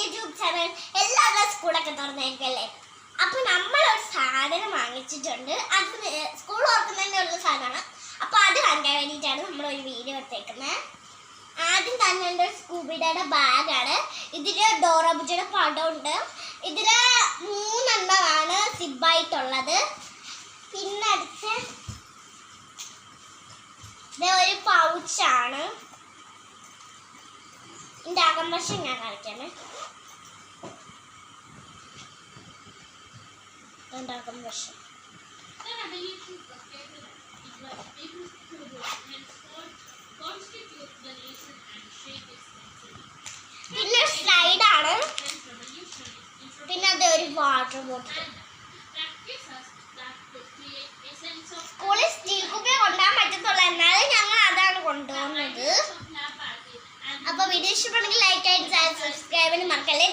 YouTube channel എല്ലാവരുടെ സ്കൂളൊക്കെ തുറന്നേക്കല്ലേ? അപ്പൊ നമ്മൾ ഒരു സാധനം വാങ്ങിച്ചിട്ടുണ്ട്. അത് സ്കൂൾ ഓർക്കുന്നതിന്റെ ഉള്ള സാധനമാണ്. അപ്പൊ അത് കാണിക്കാൻ വേണ്ടിയിട്ടാണ് നമ്മൾ ഒരു വീഡിയോ എടുത്തേക്കുന്നത് ആദ്യം തന്നെ ഉണ്ട് സ്കൂബിഡയുടെ ബാഗാണ്. ഇതിൽ ഡോറബുജിയുടെ ഉണ്ട് ഇതിൽ മൂന്നെണ്ണമാണ് സിബായിട്ടുള്ളത്. പിന്നെ അടുത്ത് ഒരു പൗച്ചാണ്. The nation and shape its destiny. പിന്നെ സ്ലൈഡാണ് പിന്നെ അത് ഒരു വാട്ടർ ബോട്ടിൽ ഇഷ്ടപ്പെടുന്നെങ്കിൽ ലൈക്ക് ആയിട്ട് സബ്സ്ക്രൈബിന് മറക്കല്ലേ.